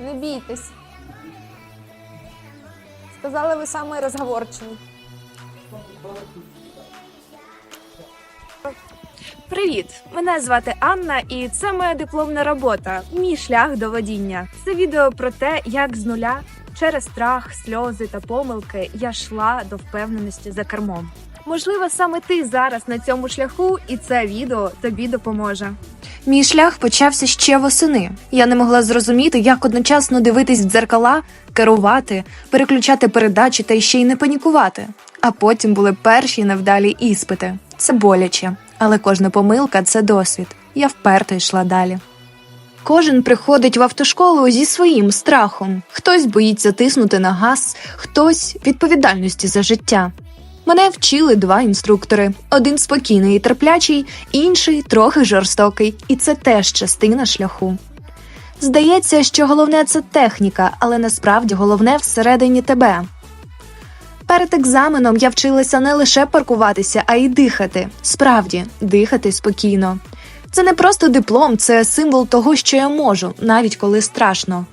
Не бійтесь. Сказали, ви самий розговорчивий. Привіт! Мене звати Анна, і це моя дипломна робота. Мій шлях до водіння. Це відео про те, як з нуля через страх, сльози та помилки я йшла до впевненості за кермом. Можливо, саме ти зараз на цьому шляху, і це відео тобі допоможе. Мій шлях почався ще восени. Я не могла зрозуміти, як одночасно дивитись в дзеркала, керувати, переключати передачі та ще й не панікувати. А потім були перші невдалі іспити. Це боляче, але кожна помилка це досвід. Я вперто йшла далі. Кожен приходить в автошколу зі своїм страхом. Хтось боїться тиснути на газ, хтось відповідальності за життя. Мене вчили два інструктори: один спокійний і терплячий, інший трохи жорстокий, і це теж частина шляху. Здається, що головне це техніка, але насправді головне всередині тебе. Перед екзаменом я вчилася не лише паркуватися, а й дихати. Справді, дихати спокійно. Це не просто диплом, це символ того, що я можу, навіть коли страшно.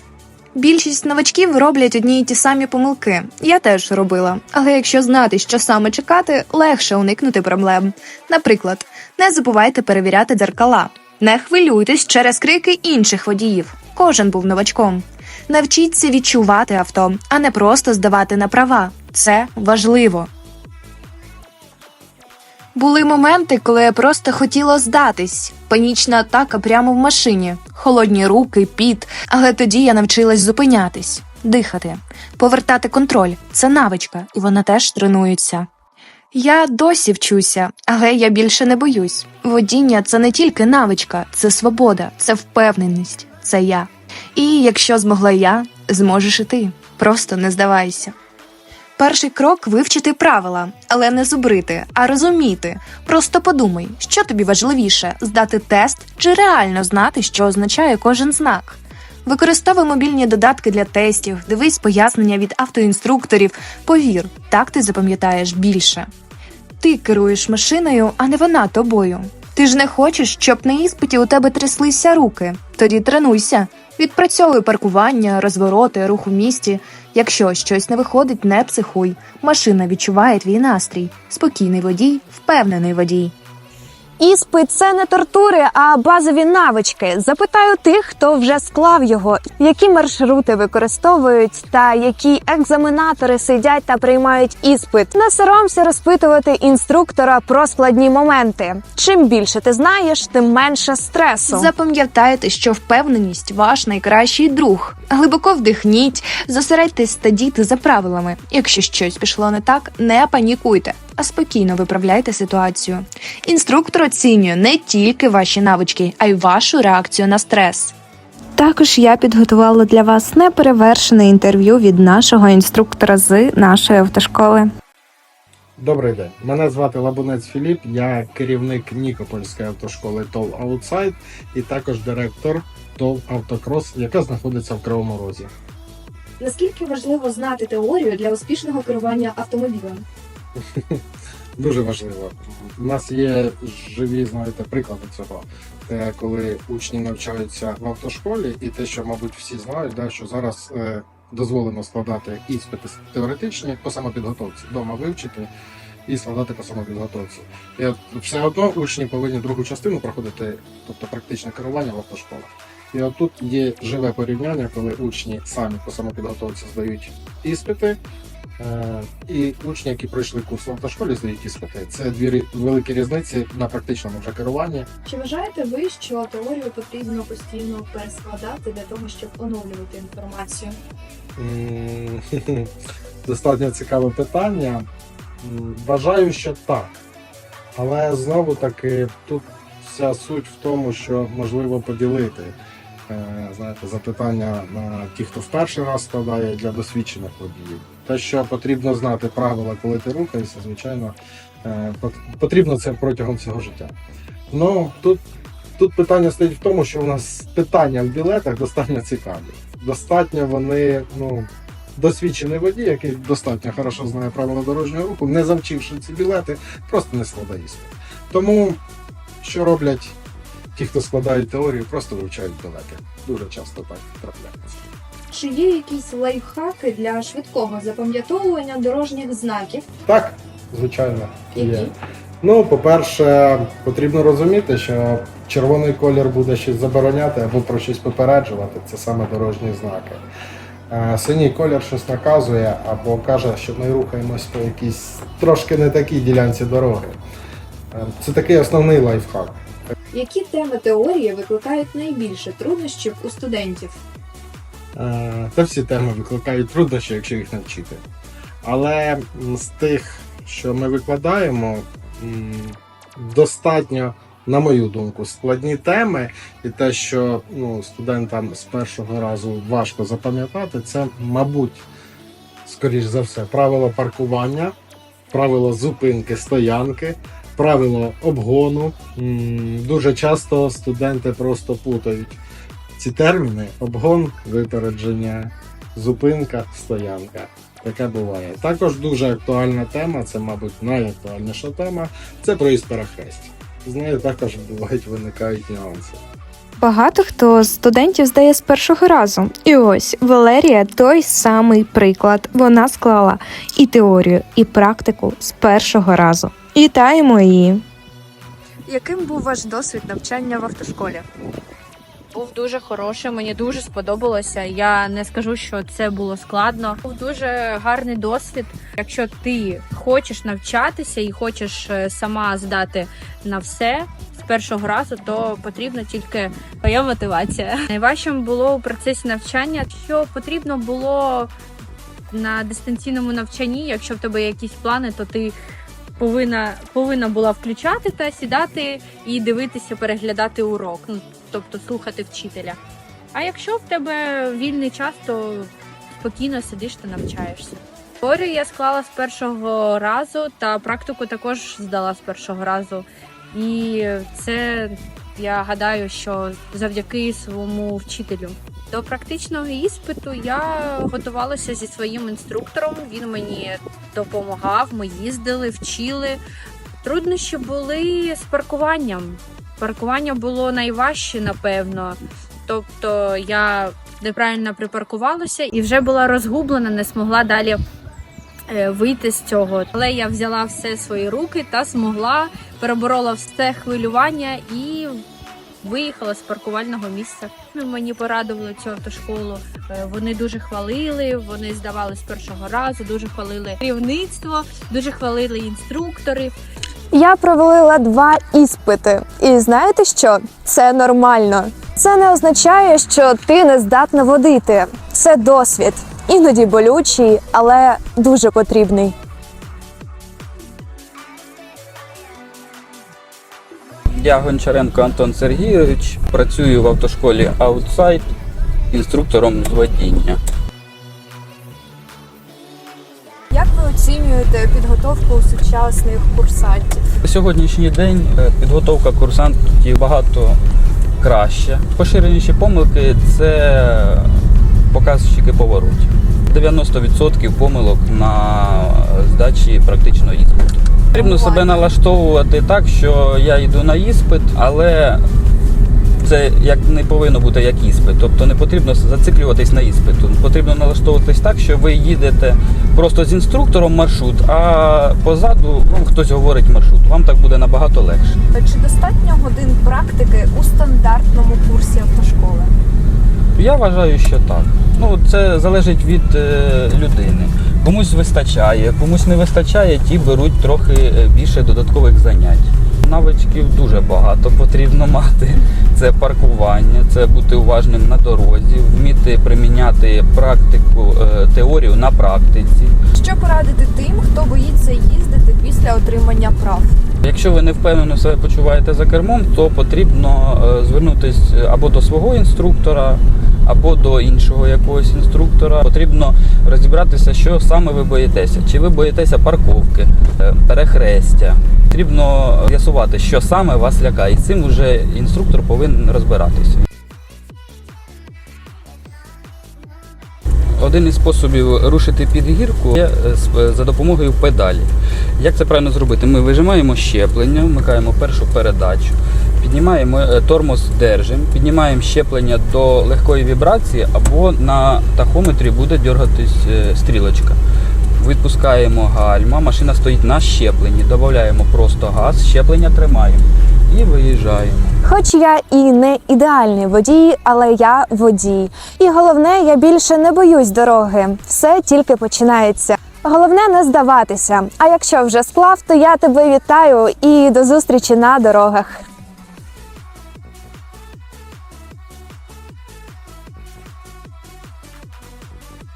Більшість новачків роблять одні й ті самі помилки. Я теж робила. Але якщо знати, що саме чекати, легше уникнути проблем. Наприклад, не забувайте перевіряти дзеркала. Не хвилюйтесь через крики інших водіїв. Кожен був новачком. Навчіться відчувати авто, а не просто здавати на права. Це важливо. Були моменти, коли я просто хотіла здатись. Панічна атака прямо в машині, холодні руки, піт. Але тоді я навчилась зупинятись, дихати, повертати контроль. Це навичка, і вона теж тренується. Я досі вчуся, але я більше не боюсь. Водіння це не тільки навичка, це свобода, це впевненість, це я. І якщо змогла я, зможеш і ти. Просто не здавайся. Перший крок вивчити правила, але не зубрити, а розуміти. Просто подумай, що тобі важливіше здати тест чи реально знати, що означає кожен знак. Використовуй мобільні додатки для тестів, дивись пояснення від автоінструкторів. Повір, так ти запам'ятаєш більше. Ти керуєш машиною, а не вона тобою. Ти ж не хочеш, щоб на іспиті у тебе тряслися руки. Тоді тренуйся, відпрацьовуй паркування, розвороти, рух у місті. Якщо щось не виходить, не психуй. Машина відчуває твій настрій. Спокійний водій, впевнений водій. Іспит це не тортури, а базові навички. Запитаю тих, хто вже склав його, які маршрути використовують, та які екзаменатори сидять та приймають іспит. Не соромся розпитувати інструктора про складні моменти. Чим більше ти знаєш, тим менше стресу. Запам'ятайте, що впевненість ваш найкращий друг. Глибоко вдихніть, зосередьтесь та дійте за правилами. Якщо щось пішло не так, не панікуйте, а спокійно виправляйте ситуацію. Інструктор оцінює не тільки ваші навички, а й вашу реакцію на стрес. Також я підготувала для вас неперевершене інтерв'ю від нашого інструктора з нашої автошколи. Добрий день. Мене звати Лабунець Філіп, я керівник Нікопольської автошколи ТОВ Аутсайд і також директор ТОВ Автокрос, яка знаходиться в Кривому Розі. Наскільки важливо знати теорію для успішного керування автомобілем? Дуже важливо. У нас є живі, знаєте, приклади цього. Це коли учні навчаються в автошколі, і те, що, мабуть, всі знають, да, що зараз е, дозволено складати іспити теоретичні по самопідготовці, вдома вивчити і складати по самопідготовці. І от все одно учні повинні другу частину проходити, тобто практичне керування в автошколах. І от тут є живе порівняння, коли учні самі по самопідготовці здають іспити, І учні, які пройшли курс в автошколі, здають іспити. Це дві великі різниці на практичному вже керуванні. Чи вважаєте ви, що теорію потрібно постійно перескладати для того, щоб оновлювати інформацію? Достатньо цікаве питання. Вважаю, що так. Але знову таки тут вся суть в тому, що можливо поділити. Е, Знаєте, запитання на ті, хто в перший раз складає для досвідчених водіїв. Те, що потрібно знати правила, коли ти рухаєшся, звичайно, е, потрібно це протягом всього життя. Ну тут, тут питання стоїть в тому, що у нас питання в білетах достатньо цікаві. Достатньо вони, ну, досвідчений водій, який достатньо хорошо знає правила дорожнього руху, не завчивши ці білети, просто не складає іспит. Тому що роблять ті, хто складають теорію, просто вивчають білети. Дуже часто так трапляється. Чи є якісь лайфхаки для швидкого запам'ятовування дорожніх знаків? Так, звичайно, є. Які? Ну, по-перше, потрібно розуміти, що червоний колір буде щось забороняти або про щось попереджувати. Це саме дорожні знаки. Е, Синій колір щось наказує або каже, що ми рухаємось по якійсь трошки не такій ділянці дороги. Е, Це такий основний лайфхак. Які теми теорії викликають найбільше труднощів у студентів? Е, Та всі теми викликають труднощі, якщо їх не вчити. Але з тих, що ми викладаємо, достатньо, на мою думку, складні теми, і те, що ну, студентам з першого разу важко запам'ятати, це, мабуть, скоріш за все, правило паркування, правило зупинки, стоянки, правило обгону. Дуже часто студенти просто путають ці терміни: обгон, випередження, зупинка, стоянка. Таке буває. Також дуже актуальна тема, це, мабуть, найактуальніша тема це проїзд перехрестя. З нею також бувають виникають нюанси. Багато хто студентів здає з першого разу. І ось Валерія той самий приклад. Вона склала і теорію, і практику з першого разу. Вітаємо її! Яким був ваш досвід навчання в автошколі? був дуже хороший, мені дуже сподобалося. Я не скажу, що це було складно. Був дуже гарний досвід. Якщо ти хочеш навчатися і хочеш е, сама здати на все з першого разу, то потрібна тільки твоя мотивація. Найважчим було у процесі навчання, що потрібно було на дистанційному навчанні. Якщо в тебе є якісь плани, то ти повинна повинна була включати та сідати і дивитися, переглядати урок. Ну тобто слухати вчителя. А якщо в тебе вільний час, то спокійно сидиш та навчаєшся. Теорію я склала з першого разу, та практику також здала з першого разу. І це я гадаю, що завдяки своєму вчителю. До практичного іспиту я готувалася зі своїм інструктором. Він мені допомагав. Ми їздили, вчили. Труднощі були з паркуванням. Паркування було найважче, напевно. Тобто я неправильно припаркувалася і вже була розгублена, не змогла далі е, вийти з цього. Але я взяла все свої руки та змогла, переборола все хвилювання і виїхала з паркувального місця. Ну, Мені порадували цю автошколу. Е, Вони дуже хвалили, вони здавали з першого разу, дуже хвалили керівництво, дуже хвалили інструктори. Я провалила два іспити, і знаєте що? Це нормально. Це не означає, що ти не здатна водити. Це досвід, іноді болючий, але дуже потрібний. Я Гончаренко Антон Сергійович, працюю в автошколі Outside інструктором з водіння. Як ви оцінюєте підготовку сучасних курсантів? На сьогоднішній день е, підготовка курсантів багато краще. Поширеніші помилки це показчики поворотів. 90% помилок на здачі практичного іспиту. Потрібно себе налаштовувати так, що я йду на іспит, але це як не повинно бути як іспит. Тобто не потрібно зациклюватись на іспиту. Потрібно налаштовуватись так, що ви їдете просто з інструктором маршрут, а позаду вам хтось говорить маршрут. Вам так буде набагато легше. Чи достатньо годин практики у стандартному курсі автошколи? Я вважаю, що так. Ну це залежить від е, людини. Комусь вистачає, комусь не вистачає, ті беруть трохи е, більше додаткових занять. Навичків дуже багато потрібно мати. Це паркування, це бути уважним на дорозі, вміти приміняти практику, е, теорію на практиці. Що порадити тим, хто боїться їздити після отримання прав? Якщо ви не впевнено себе почуваєте за кермом, то потрібно е, звернутися або до свого інструктора, або до іншого якогось інструктора. Потрібно розібратися, що саме ви боїтеся. Чи ви боїтеся парковки, е, перехрестя. Потрібно з'ясувати, що саме вас лякає. І цим вже інструктор повинен розбиратися. Один із способів рушити під гірку є е, е, за допомогою педалі. Як це правильно зробити? Ми вижимаємо щеплення, вмикаємо першу передачу, Піднімаємо е, тормоз держим, піднімаємо щеплення до легкої вібрації або на тахометрі буде дергатись е, стрілочка. Відпускаємо гальма, машина стоїть на щепленні, додаємо просто газ, щеплення тримаємо і виїжджаємо. Хоч я і не ідеальний водій, але я водій. І головне, я більше не боюсь дороги. Все тільки починається. Головне не здаватися. А якщо вже склав, то я тебе вітаю і до зустрічі на дорогах.